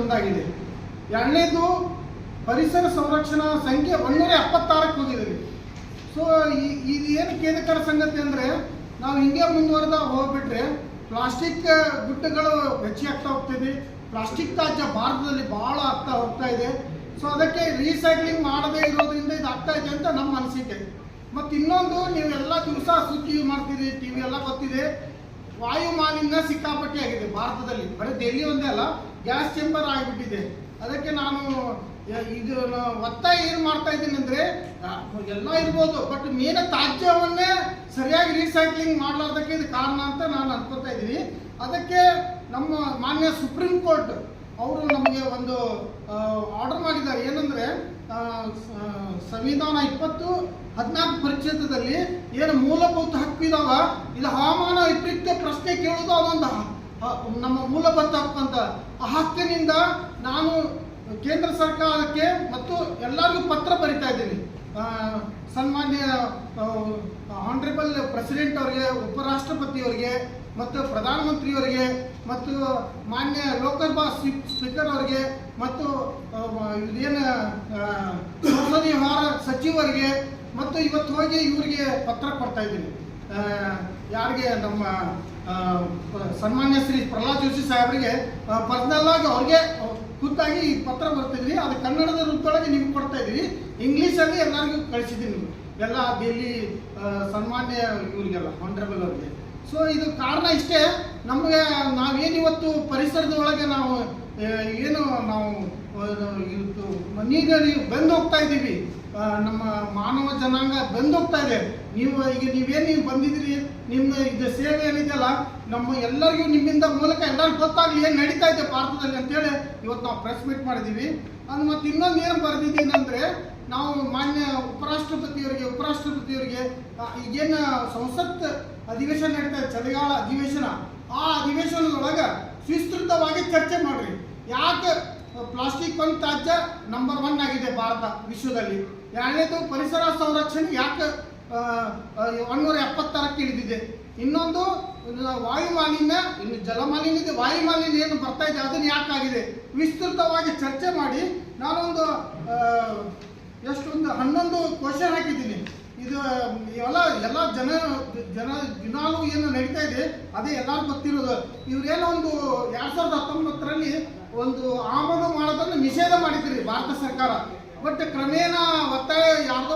ಒಂದಾಗಿದೆ. ಎರಡನೇದು ಪರಿಸರ ಸಂರಕ್ಷಣಾ ಸಂಖ್ಯೆ ಒಂದೂರ ಎಪ್ಪತ್ತಾರಕ್ಕೆ ಹೋಗಿದ್ದೀವಿ. ಸೊ ಇದು ಏನು ಖೇದಕರ ಸಂಗತಿ ಅಂದರೆ, ನಾವು ಹಿಂಗೆ ಮುಂದುವರೆದ ಹೋಗ್ಬಿಟ್ರೆ ಪ್ಲಾಸ್ಟಿಕ್ ಗುಡ್ಡಗಳು ಹೆಚ್ಚಾಗ್ತಾ ಹೋಗ್ತಿದೆ. ಪ್ಲಾಸ್ಟಿಕ್ ತಾಜ್ಯ ಭಾರತದಲ್ಲಿ ಭಾಳ ಆಗ್ತಾ ಹೋಗ್ತಾ ಇದೆ. ಸೊ ಅದಕ್ಕೆ ರೀಸೈಕ್ಲಿಂಗ್ ಮಾಡದೇ ಇರೋದ್ರಿಂದ ಇದು ಆಗ್ತಾ ಇದೆ ಅಂತ ನಮ್ಮ ಅನಿಸಿಕೆ. ಮತ್ತು ಇನ್ನೊಂದು, ನೀವೆಲ್ಲ ದಿವಸ ಸುದ್ದಿ ಮಾಡ್ತೀರಿ ಟಿ ವಿ ಎಲ್ಲ ಗೊತ್ತಿದೆ. ವಾಯು ಮಾಲಿನ್ಯ ಸಿಕ್ಕಾಪಟ್ಟೆ ಆಗಿದೆ ಭಾರತದಲ್ಲಿ. ಬರೀ ದೆಹಲಿ ಒಂದೇ ಅಲ್ಲ ಗ್ಯಾಸ್ ಚೇಂಬರ್ ಆಗಿಬಿಟ್ಟಿದೆ. ಅದಕ್ಕೆ ನಾನು ಇದು ಒತ್ತಾಯ ಏನು ಮಾಡ್ತಾ ಇದ್ದೀನಿ ಅಂದರೆ ಎಲ್ಲ ಇರ್ಬೋದು, ಬಟ್ ಮೇನ ತಾಜ್ಯವನ್ನೇ ಸರಿಯಾಗಿ ರೀಸೈಕ್ಲಿಂಗ್ ಮಾಡಲಾರ್ದಕ್ಕೆ ಇದು ಕಾರಣ ಅಂತ ನಾನು ಅನ್ಕೋತಾ ಇದ್ದೀನಿ. ಅದಕ್ಕೆ ನಮ್ಮ ಮಾನ್ಯ ಸುಪ್ರೀಂ ಕೋರ್ಟ್ ಅವರು ನಮಗೆ ಒಂದು ಆರ್ಡರ್ ಮಾಡಿದ್ದಾರೆ. ಏನಂದರೆ ಸಂವಿಧಾನ ಇಪ್ಪತ್ತು ಹದಿನಾಲ್ಕು ಪರಿಚ್ಛೇದದಲ್ಲಿ ಏನು ಮೂಲಭೂತ ಹಕ್ಕು ಇದಾವ ಇದು ಹವಾಮಾನ ವಿಪರೀತ ಪ್ರಶ್ನೆ ಕೇಳೋದು ಅದೊಂದು ನಮ್ಮ ಮೂಲಭೂತ ಹಕ್ಕು ಅಂತ. ಆ ಹಕ್ಕಿನಿಂದ ನಾನು ಕೇಂದ್ರ ಸರ್ಕಾರಕ್ಕೆ ಮತ್ತು ಎಲ್ಲರಿಗೂ ಪತ್ರ ಬರಿತಾ ಇದ್ದೀನಿ. ಸನ್ಮಾನ್ಯ ಆನರೇಬಲ್ ಪ್ರೆಸಿಡೆಂಟ್ ಅವರಿಗೆ, ಉಪರಾಷ್ಟ್ರಪತಿಯವರಿಗೆ ಮತ್ತು ಪ್ರಧಾನಮಂತ್ರಿಯವರಿಗೆ ಮತ್ತು ಮಾನ್ಯ ಲೋಕಸಭಾ ಸ್ಪೀ- ಸ್ಪೀಕರ್ ಅವರಿಗೆ ಮತ್ತು ಏನು ಸಂಸದೀಯ ವ್ಯವಹಾರ ಸಚಿವರಿಗೆ ಮತ್ತು ಇವತ್ತು ಹೋಗಿ ಇವರಿಗೆ ಪತ್ರ ಕೊಡ್ತಾ ಇದ್ದೀನಿ. ಯಾರಿಗೆ ನಮ್ಮ ಸನ್ಮಾನ್ಯ ಶ್ರೀ ಪ್ರಹ್ಲಾದ್ ಜೋಶಿ ಸಾಹೇಬರಿಗೆ ಪರ್ಸನಲ್ ಆಗಿ ಅವ್ರಿಗೆ ಖುದ್ದಾಗಿ ಈ ಪತ್ರ ಬರ್ತಿದ್ವಿ ಅದು ಕನ್ನಡದ ರೂಪದೊಳಗೆ ನಿಮ್ಗೆ ಕೊಡ್ತಾ ಇದ್ದೀವಿ ಇಂಗ್ಲೀಷಲ್ಲಿ ಎಲ್ಲರಿಗೂ ಕಳಿಸಿದ್ದೀನಿ ಎಲ್ಲ ಡೆಲ್ಲಿ ಸನ್ಮಾನ್ಯ ಇವರಿಗೆಲ್ಲ ಆನರೇಬಲ್ ಅವ್ರಿಗೆ. ಸೊ ಇದು ಕಾರಣ ಇಷ್ಟೇ. ನಮಗೆ ನಾವೇನಿವತ್ತು ಪರಿಸರದ ಒಳಗೆ ನಾವು ಏನು ನಾವು ಇವತ್ತು ಈಗ ನೀವು ಬೆಂದು ಹೋಗ್ತಾ ಇದ್ದೀವಿ. ನಮ್ಮ ಮಾನವ ಜನಾಂಗ ಬೆಂದು ಹೋಗ್ತಾ ಇದೆ. ನೀವು ಈಗ ನೀವೇನು ನೀವು ಬಂದಿದ್ದೀರಿ? ನಿಮ್ಮ ಇದು ಸೇವೆ ಏನಿದೆಯಲ್ಲ, ನಮ್ಮ ಎಲ್ಲರಿಗೂ ನಿಮ್ಮಿಂದ ಮೂಲಕ ಎಲ್ಲರಿಗೂ ಗೊತ್ತಾಗಲಿ ಏನು ನಡೀತಾ ಇದೆ ಭಾರತದಲ್ಲಿ ಅಂತೇಳಿ ಇವತ್ತು ನಾವು ಪ್ರೆಸ್ ಮೀಟ್ ಮಾಡಿದ್ದೀವಿ. ಅದು ಮತ್ತು ಇನ್ನೊಂದು ಏನು ಬರೆದಿದ್ದೀನಿ ಅಂದರೆ ನಾವು ಮಾನ್ಯ ಉಪರಾಷ್ಟ್ರಪತಿಯವರಿಗೆ ಉಪರಾಷ್ಟ್ರಪತಿಯವರಿಗೆ ಈಗೇನು ಸಂಸತ್ ಅಧಿವೇಶನ ನಡೀತಾ ಇದೆ, ಚಳಿಗಾಲ ಅಧಿವೇಶನ. ಆ ಅಧಿವೇಶನದೊಳಗೆ ಚರ್ಚೆ ಮಾಡ್ರಿ. ಯಾಕೆ ಪ್ಲಾಸ್ಟಿಕ್ ಒಂದು ತ್ಯಾಜ್ಯ ನಂಬರ್ ಒನ್ ಆಗಿದೆ ಭಾರತ, ವಿಶ್ವದಲ್ಲಿ. ಎರಡನೇದು ಪರಿಸರ ಸಂರಕ್ಷಣೆ ಯಾಕೆ ಒಂದೂರ ಎಪ್ಪತ್ತಾರಕ್ಕೆ ಇಳಿದಿದೆ. ಇನ್ನೊಂದು ವಾಯು ಮಾಲಿನ್ಯ ಇನ್ನು ಜಲ ಮಾಲಿನ್ಯ ಇದೆ. ವಾಯು ಮಾಲಿನ್ಯ ಏನು ಬರ್ತಾ ಇದೆ, ಅದನ್ನು ಯಾಕಾಗಿದೆ ವಿಸ್ತೃತವಾಗಿ ಚರ್ಚೆ ಮಾಡಿ. ನಾನೊಂದು ಎಷ್ಟೊಂದು, ಹನ್ನೊಂದು ಕ್ವಶನ್ ಹಾಕಿದ್ದೀನಿ. ಇದು ಎಲ್ಲ ಎಲ್ಲ ಜನ ಜನ ದಿನಾಲೂ ಏನು ನಡೀತಾ ಇದೆ, ಅದೇ ಎಲ್ಲರೂ ಗೊತ್ತಿರೋದು. ಇವ್ರೇನೋ ಒಂದು ಎರಡ್ ಸಾವಿರದ ಹತ್ತೊಂಬತ್ತರಲ್ಲಿ ಒಂದು ಆಮದು ಮಾಡೋದನ್ನು ನಿಷೇಧ ಮಾಡಿದ್ರಿ ಭಾರತ ಸರ್ಕಾರ. ಬಟ್ ಕ್ರಮೇಣ ಒತ್ತಾಯ ಯಾರ್ದೋ